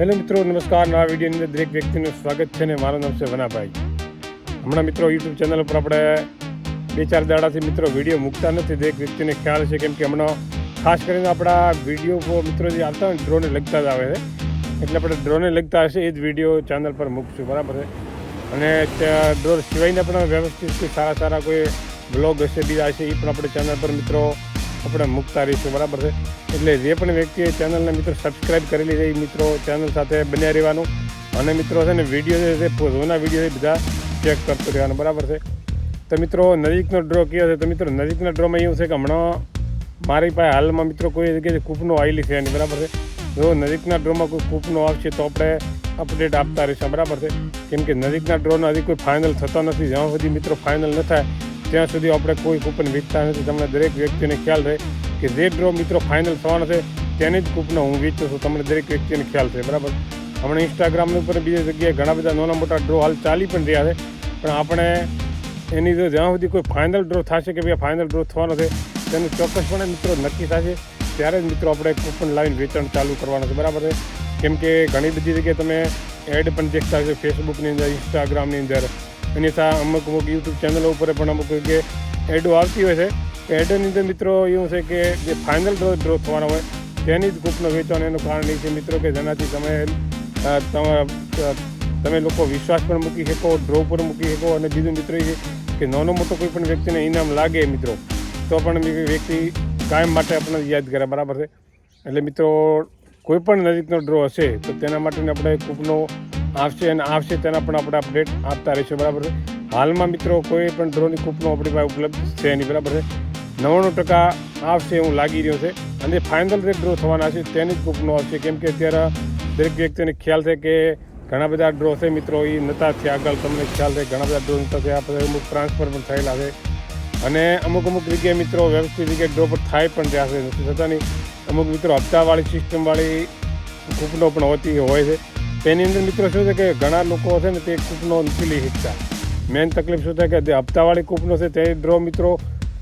Hello મિત્રો, નમસ્કાર. નવા વિડીયોની અંદર દરેક વ્યક્તિનું સ્વાગત છે ને મારું નામ છે વનાભાઈ. હમણાં મિત્રો યુટ્યુબ ચેનલ ઉપર આપણે બે ચાર દાડાથી મિત્રો વીડિયો મૂકતા નથી. દરેક વ્યક્તિને ખ્યાલ છે કેમ કે હમણાં ખાસ કરીને આપણા વીડિયો મિત્રો જે આવતા હોય ડ્રોને લગતા જ આવે છે. એટલે આપણે ડ્રોને લગતા હશે, એ જ વીડિયો ચેનલ પર મૂકશું. બરાબર છે? અને ડ્રોન સિવાયના પણ વ્યવસ્થિત સારા સારા કોઈ બ્લોગ હશે, બીજા હશે, એ પણ આપણે ચેનલ પર મિત્રો આપણે મૂકતા રહીશું બરાબર છે? એટલે જે પણ વ્યક્તિએ ચેનલને મિત્રો સબસ્ક્રાઈબ કરેલી છે, એ મિત્રો ચેનલ સાથે બન્યા રહેવાનું. અને મિત્રો છે ને વીડિયો છે જૂના વીડિયો બધા ચેક કરતું રહેવાનું, બરાબર છે? તો મિત્રો, નજીકનો ડ્રો કયો છે? તો મિત્રો, નજીકના ડ્રોમાં એવું છે કે હમણાં મારી પાસે હાલમાં મિત્રો કોઈ જગ્યાએ કૂપનો આવેલી છે એની, બરાબર છે? જો નજીકના ડ્રોમાં કોઈ કૂપનો આવશે તો આપણે અપડેટ આપતા રહીશું, બરાબર છે? કેમ કે નજીકના ડ્રોનો હજી કોઈ ફાઇનલ થતો નથી. જ્યાં સુધી મિત્રો ફાઇનલ ન થાય ત્યાં સુધી આપણે કોઈ કૂપન વેચતા નથી. તમને દરેક વ્યક્તિને ખ્યાલ રહે કે જે ડ્રો મિત્રો ફાઇનલ થવાનો છે, તેની જ કૂપનો હું વેચું છું. તમને દરેક વ્યક્તિને ખ્યાલ છે બરાબર? હમણાં ઇન્સ્ટાગ્રામ ઉપર બીજી જગ્યાએ ઘણા બધા નાના મોટા ડ્રો હાલ ચાલી પણ રહ્યા છે. પણ આપણે એની જો જ્યાં સુધી કોઈ ફાઇનલ ડ્રો થશે કે ભાઈ ફાઇનલ ડ્રો થવાનો છે, તેનું ચોક્કસપણે મિત્રો નક્કી થશે. ત્યારે જ મિત્રો આપણે કૂપન લાવીને વેચાણ ચાલુ કરવાનું છે. બરાબર છે? કેમ કે ઘણી બધી જગ્યાએ તમે એડ પણ દેખતા હશો ફેસબુકની અંદર ઇન્સ્ટાગ્રામની અંદર. એની સાથે અમુક અમુક યુટ્યુબ ચેનલો ઉપર પણ અમુક જે એડો આવતી હોય છે. એડોની અંદર મિત્રો એવું છે કે જે ફાઇનલ ડ્રો ડ્રો થવાનો હોય, તેની જ ગ્રુપનો વેચવાનો એનું કારણ એ છે મિત્રો કે જેનાથી તમે તમે લોકો વિશ્વાસ પણ મૂકી શકો ડ્રો પર મૂકી શકો અને બીજું મિત્રો એ કે નાનો મોટો કોઈ પણ વ્યક્તિને ઇનામ લાગે મિત્રો, તો પણ વ્યક્તિ કાયમ માટે આપણને યાદ કરે, બરાબર છે? એટલે મિત્રો કોઈ પણ નજીકનો ડ્રો હશે, તો તેના માટેને આપણે કૂપનો આવશે અને આવશે તેના પણ આપણે અપડેટ આપતા રહીશું. બરાબર છે? હાલમાં મિત્રો કોઈ પણ ડ્રોની કૂપનો આપણી પાસે ઉપલબ્ધ છે નહીં. બરાબર છે? નવ્વાણું ટકા આવશે એવું લાગી રહ્યું છે. અને ફાઇનલ જે ડ્રો થવાના છે તેની જ કૂપનો આવશે. કેમ કે અત્યારે દરેક વ્યક્તિને ખ્યાલ છે કે ઘણા બધા ડ્રો છે મિત્રો એ નતા થયા. આગળ તમને ખ્યાલ છે ઘણા બધા ડ્રો નતા થયા. બધા અમુક ટ્રાન્સફર પણ થયેલા છે. અને અમુક અમુક જગ્યાએ મિત્રો વ્યવસ્થિત જગ્યાએ ડ્રો પર થાય પણ રહ્યા છે નથી નહીં અમુક મિત્રો હપ્તાવાળી સિસ્ટમવાળી કૂપનો પણ હોતી હોય છે. તેની અંદર મિત્રો શું છે કે ઘણા લોકો છે ને તે કૂપનો નથી લઈ મેઇન તકલીફ શું થાય કે જે હપ્તાવાળી કૂપનો છે તે ડ્રો મિત્રો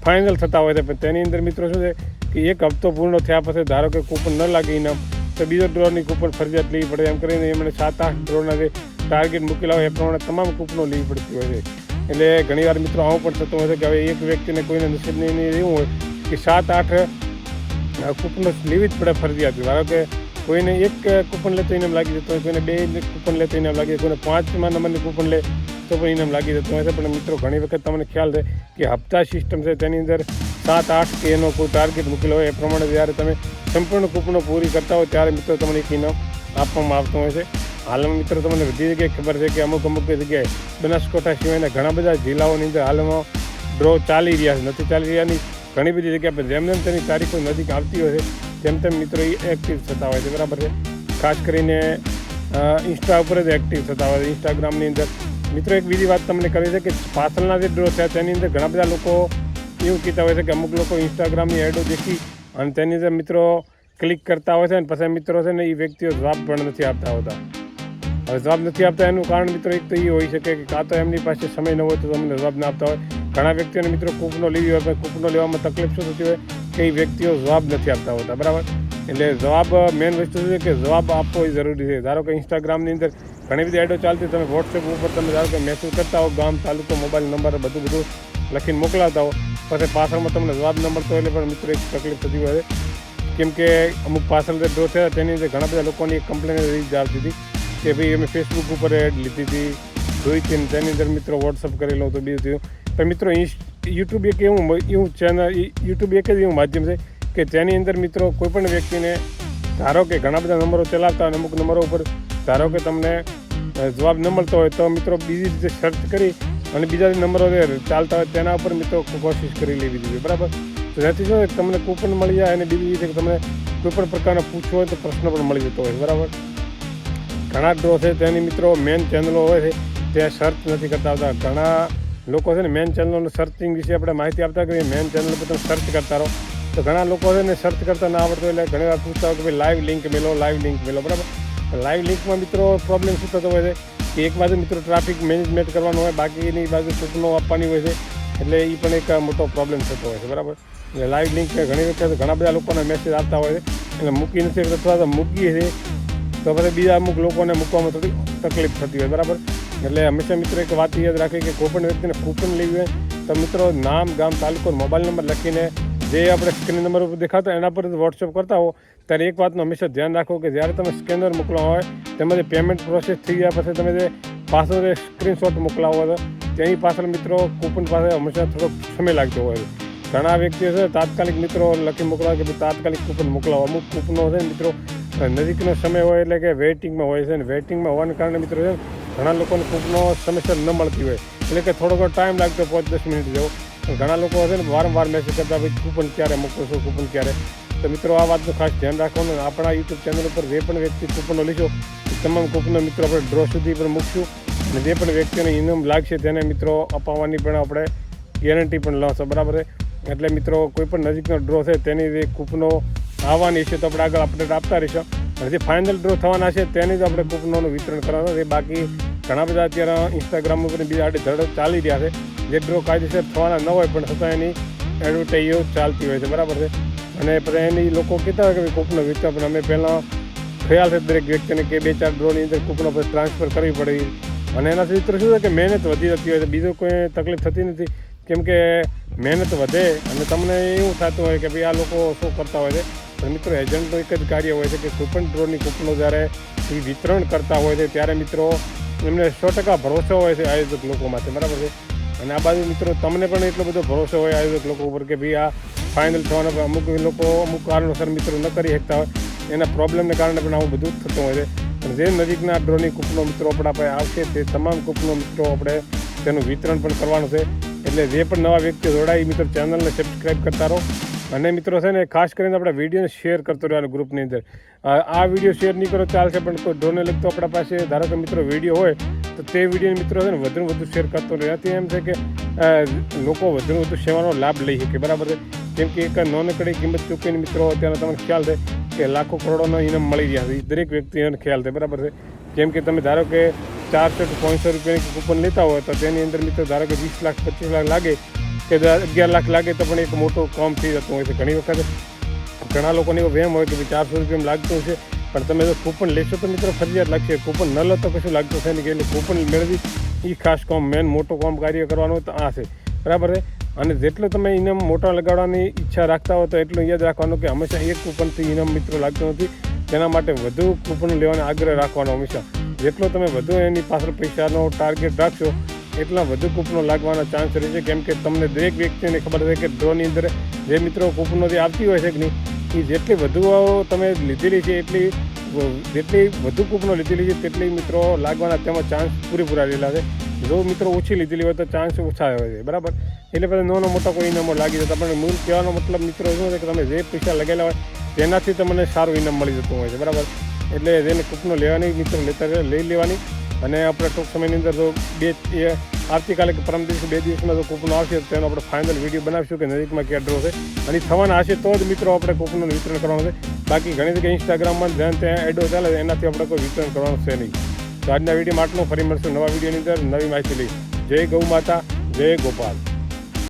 ફાઇનલ થતા હોય છે. પણ તેની અંદર મિત્રો શું છે કે એક હપ્તો પૂર્ણ થયા પછી ધારો કે કૂપન ન લાગે ઇનામ તો બીજો ડ્રોની કૂપન ફરજિયાત લેવી પડે. એમ કરીને એમણે સાત આઠ ડ્રોના જે ટાર્ગેટ મૂકેલા હોય એ પ્રમાણે તમામ કૂપનો લેવી પડતી હોય છે. એટલે ઘણીવાર મિત્રો આવું પણ થતું હોય છે કે હવે એક વ્યક્તિને કોઈને નસીબ નહીં એવું હોય કે સાત આઠ કૂપનો લેવી જ પડે ફરજિયાત ધારો કે કોઈને એક કૂપન લેતો ઇનામ લાગી જતો હોય, કોઈને બે કૂપન લેતો ઇનામ લાગી કોઈને પાંચમાં નંબરની કૂપન લે તો પણ ઇનામ લાગી જતું હોય છે. પણ મિત્રો, ઘણી વખત તમને ખ્યાલ છે કે હપ્તા સિસ્ટમ છે, તેની અંદર સાત, આઠ કે એનો કોઈ ટાર્ગેટ મૂકેલો હોય, એ પ્રમાણે જ્યારે તમે સંપૂર્ણ કૂપનો પૂરી કરતા હોય, ત્યારે મિત્રો તમને એક ઇનામ આપવામાં આવતું હોય છે. હાલમાં મિત્રો, તમને બધી જગ્યાએ ખબર છે કે અમુક અમુક જગ્યાએ બનાસકાંઠા સિવાયના ઘણા બધા જિલ્લાઓની અંદર હાલમાં ડ્રો ચાલી રહ્યા છે. નથી ચાલી રહ્યાની ઘણી બધી જગ્યા પર જેમ જેમ તેની તારીખો નજીક આવતી હોય છે તેમ તેમ મિત્રો એ એક્ટિવ થતા હોય છે, બરાબર છે? ખાસ કરીને ઇન્સ્ટા ઉપર જ એક્ટિવ થતા હોય છે ઇન્સ્ટાગ્રામની અંદર. મિત્રો, એક બીજી વાત તમને કરી છે કે પાછળના જે ડ્રો છે, તેની અંદર ઘણા બધા લોકો એવું કહેતા હોય છે કે અમુક લોકો ઇન્સ્ટાગ્રામની એડો દેખી અને તેની અંદર મિત્રો ક્લિક કરતા હોય છે અને પછી મિત્રો છે ને એ વ્યક્તિઓ જવાબ પણ નથી આપતા હોતા. હવે જવાબ નથી આપતા એનું કારણ મિત્રો એક તો એ હોઈ શકે કે કાં તો એમની પાસે સમય ન હોય તો તમને જવાબ ના આપતા હોય. ઘણા વ્યક્તિઓને મિત્રો કૂપનો લેવી હોય કૂપનો લેવામાં તકલીફ શું થતી હોય? એ વ્યક્તિઓ જવાબ નથી આપતા હોતા, બરાબર? એટલે જવાબ મેઇન વસ્તુ છે કે જવાબ આપવો એ જરૂરી છે. ધારો કે ઇન્સ્ટાગ્રામની અંદર ઘણી બધી એડો ચાલતી, તમે વોટ્સએપ ઉપર તમે ધારો કે મેસેજ કરતા હો, ગામ, તાલુકો મોબાઈલ નંબર બધું બધું લખીને મોકલાવતા હો, પછી પાછળમાં તમને જવાબ ન મળતો એટલે પણ મિત્રો એક તકલીફ થતી હોય કેમ કે અમુક પાછળ જે ડ્રો થયા, તેની અંદર ઘણા બધા લોકોની કમ્પ્લેન રીચ આવતી હતી કે ભાઈ અમે ફેસબુક ઉપર એડ લીધી હતી, જોઈ હતી તેની અંદર મિત્રો વોટ્સઅપ કરેલો હતો, બીજું થયું. પણ મિત્રો યુટ્યુબ એક એવું એવું ચેનલ યુટ્યુબ એક જ એવું માધ્યમ છે કે તેની અંદર મિત્રો કોઈપણ વ્યક્તિને, ધારો કે ઘણા બધા નંબરો ચલાવતા અને અમુક નંબરો ઉપર ધારો કે તમને જવાબ ન મળતો હોય તો મિત્રો બીજી રીતે સર્ચ કરી અને બીજા નંબરો ચાલતા હોય તેના ઉપર મિત્રો કોશિશ કરી લેવી જોઈએ, બરાબર? તો જેથી શું તમને કૂપન મળી જાય અને બીજી રીતે તમને કોઈ પણ પ્રકારનો પૂછવો હોય તો પ્રશ્ન પણ મળી જતો હોય, બરાબર? ઘણા ડ્રો છે તેની મિત્રો મેન ચેનલો હોય છે તે સર્ચ નથી કરતા આવતા. ઘણા લોકો છે ને મેન ચેનલોનું સર્ચિંગ વિશે આપણે માહિતી આપતા કે મેન ચેનલ પર તમે સર્ચ કરતા રહો. તો ઘણા લોકો છે ને સર્ચ કરતા ના આવડતું એટલે ઘણી વાર પૂછતા હોય કે ભાઈ લાઈવ લિંક મેલો લાઈવ લિંક મેળો બરાબર? લાઈવ લિંકમાં મિત્રો પ્રોબ્લેમ શું થતો હોય છે? કે એક બાજુ મિત્રો ટ્રાફિક મેનેજમેન્ટ કરવાનું હોય, બાકીની બાજુ સૂચનો આપવાની હોય છે, એટલે એ પણ એક મોટો પ્રોબ્લેમ થતો હોય છે, બરાબર? એટલે લાઈવ લિંક ઘણી વખત ઘણા બધા લોકોના મેસેજ આવતા હોય છે, એટલે મૂકી નથી અથવા તો મૂકીએ છીએ. તો પછી બીજા અમુક લોકોને મૂકવામાં થોડી તકલીફ થતી હોય, બરાબર? એટલે હંમેશા મિત્રો એક વાત યાદ રાખે કે કોઈ પણ વ્યક્તિને કૂપન લેવી હોય, તો મિત્રો નામ, ગામ, તાલુકો મોબાઈલ નંબર લખીને જે આપણે સ્ક્રીન નંબર ઉપર દેખાતો એના પર વોટ્સઅપ કરતા હો. ત્યારે એક વાતનું હંમેશા ધ્યાન રાખો કે જ્યારે તમે સ્કેનર મોકલવા હોય તેમાં જે પેમેન્ટ પ્રોસેસ થઈ ગયા પછી તમે જે પાછળ સ્ક્રીનશોટ મોકલાવો હતો તેની પાછળ મિત્રો કૂપન પાસે હંમેશા થોડોક સમય લાગતો હોય છે. ઘણા વ્યક્તિઓ છે, તાત્કાલિક મિત્રો લખી મોકલાવે કે તાત્કાલિક કૂપન મોકલાવો. અમુક કૂપનો છે મિત્રો, નજીકનો સમય હોય એટલે કે વેઇટિંગમાં હોય છે ને વેઇટિંગમાં હોવાને કારણે મિત્રો છે ઘણા લોકોને કૂપનો સમસ્યા ન મળતી હોય. એટલે કે થોડોક ટાઈમ લાગતો પાંચ દસ મિનિટ જેવો. ઘણા લોકો છે ને વારંવાર મેસેજ કરતા ભાઈ, કૂપન ક્યારે મૂકો છો, કૂપન ક્યારે? તો મિત્રો, આ વાતનું ખાસ ધ્યાન રાખવાનું આપણા યુટ્યુબ ચેનલ ઉપર જે પણ વ્યક્તિ કૂપનો લીધો, એ તમામ કૂપનો મિત્રો આપણે ડ્રો સુધી પણ મૂકશું. અને જે પણ વ્યક્તિને ઇનામ લાગશે, તેને મિત્રો અપાવવાની પણ આપણે ગેરંટી પણ લાવશો બરાબર એટલે મિત્રો, કોઈ પણ નજીકનો ડ્રો છે, તેની જે કૂપનો આવવાની છે, તો આપણે આગળ અપડેટ આપતા રહીશું. અને જે ફાઇનલ ડ્રો થવાના છે, તેની જ આપણે કૂપનોનું વિતરણ કરવાનું છે. બાકી ઘણા બધા અત્યારે ઇન્સ્ટાગ્રામ ઉપર બીજા આડી ધડ ચાલી રહ્યા છે. જે ડ્રો કાયદેસર થવાના ન હોય, પણ છતાં એની એડવર્ટાઈઝ ચાલતી હોય છે. બરાબર છે? અને પછી એની લોકો કહેતા હોય કે કૂપનો વિતરણ પણ અમે પહેલાં ખ્યાલ છે દરેક વ્યક્તિને કે બે ચાર ડ્રોની અંદર કૂપનો પછી ટ્રાન્સફર કરવી પડે. અને એનાથી મિત્રો શું છે કે મહેનત વધી જતી હોય છે. બીજું કોઈ તકલીફ થતી નથી. કેમ કે મહેનત વધે અને તમને એવું થતું હોય કે ભાઈ આ લોકો શું કરતા હોય છે? મિત્રો એજન્ટનું એક જ કાર્ય હોય છે કે કોઈ પણ ડ્રોની કૂપનો જ્યારે વિતરણ કરતા હોય છે, ત્યારે મિત્રો એમને સો ટકા ભરોસો હોય છે આયોજક લોકો માટે, બરાબર છે? અને આ બાજુ મિત્રો, તમને પણ એટલો બધો ભરોસો હોય આયોજક લોકો ઉપર કે ભાઈ આ ફાઇનલ થવાના અમુક લોકો અમુક કારણોસર મિત્રો ન કરી શકતા હોય. એના પ્રોબ્લેમને કારણે પણ આવું બધું થતું હોય છે. પણ જે નજીકના ડ્રોની કૂપનો મિત્રો આપણા પાસે આવશે, તે તમામ કૂપનો મિત્રો આપણે તેનું વિતરણ પણ કરવાનું છે. એટલે જે પણ નવા વ્યક્તિઓ જોડાય મિત્રો ચેનલને સબસ્ક્રાઈબ કરતા રહો. અને મિત્રો છે ને, ખાસ કરીને આપણે વિડીયોને શેર કરતો રહેવાનું ગ્રુપની અંદર. આ વીડિયો શેર નહીં કરો, ચાલશે, પણ કોઈ ડ્રોને લગતો આપણા પાસે, ધારો કે મિત્રો વીડિયો હોય, તો તે વીડિયો મિત્રો છે ને વધુ વધુ શેર કરતો રહે એનાથી એમ છે કે લોકો વધુ વધુ સેવાનો લાભ લઈ શકે, બરાબર છે? કેમ કે એક નોનકડી કિંમત ચૂકીને મિત્રો, અત્યારે તમને ખ્યાલ છે કે લાખો કરોડોનો ઇનામ મળી રહ્યા છે. દરેક વ્યક્તિને ખ્યાલ છે, બરાબર છે? કેમ કે તમે ધારો કે ચારસો કે પાંચસો રૂપિયાની કૂપન લેતા હોય, તો તેની અંદર મિત્રો ધારો કે વીસ લાખ, પચીસ લાખ લાગે કે અગિયાર લાખ લાગે તો પણ એક મોટું કામ થઈ જતું હોય છે. ઘણી વખત ઘણા લોકોને એવો વહેમ હોય કે ચારસો રૂપિયા લાગતું છે પણ તમે જો કૂપન લેશો તો મિત્રો ફરજિયાત લાગશે. કૂપન ન લો તો કશું લાગતું છે નહીં, કે કૂપન મેળવી એ ખાસ કામ મેન મોટું કામ કાર્ય કરવાનું તો આ છે. બરાબર છે? અને જેટલું તમે ઇનામ મોટા લગાડવાની ઈચ્છા રાખતા હો તો એટલું યાદ રાખવાનું કે હંમેશા એક કૂપનથી ઇનામ મિત્રો લાગતું નથી. તેના માટે વધુ કૂપન લેવાનો આગ્રહ રાખવાનો હંમેશા. જેટલો તમે વધુ એની પાછળ પૈસાનો ટાર્ગેટ રાખશો એટલા વધુ કૂપનો લાગવાનો ચાન્સ રહે છે. કેમ કે તમને દરેક વ્યક્તિને ખબર છે કે ડ્રોની અંદર જે મિત્રો કૂપનો જે આવતી હોય છે કે નહીં, એ જેટલી વધુ તમે લીધેલી છે, એટલી જેટલી વધુ કૂપનો લીધેલી છે, તેટલી મિત્રો લાગવાના તેમાં ચાન્સ પૂરેપૂરા રહેલા છે. જો મિત્રો ઓછી લીધેલી હોય તો ચાન્સ ઓછા હોય છે. બરાબર? એટલે બધા નાનો મોટો કોઈ ઇનામો લાગી જતા, પણ મૂળ કહેવાનો મતલબ મિત્રો શું છે કે તમે જે પૈસા લગેલા હોય, તેનાથી તમને સારું ઇનામ મળી જતું હોય છે. બરાબર? એટલે જેને કૂપનો લેવાની, મિત્રો લેતા લઈ લેવાની. અને આપણે ટૂંક સમયની અંદર જો બે એ આવતીકાલે કે પરમ દિવસે બે દિવસમાં જો કૂપનો આવશે તો આપણે ફાઇનલ વીડિયો બનાવીશું કે નજીકમાં ક્યાં ડ્રો છે. અને થવાના હશે તો જ મિત્રો આપણે કૂપનનું વિતરણ કરવાનું છે. બાકી ઘણી જગ્યાએ ઇન્સ્ટાગ્રામમાં જ્યાં ત્યાં એડો ચાલે એનાથી આપણે કોઈ વિતરણ કરવાનું છે નહીં. તો આજના વિડીયોમાં આટલું. ફરી મળશું નવા વિડીયોની અંદર. નવી માહિતી લઈ જય ગૌ માતા, જય ગોપાલ.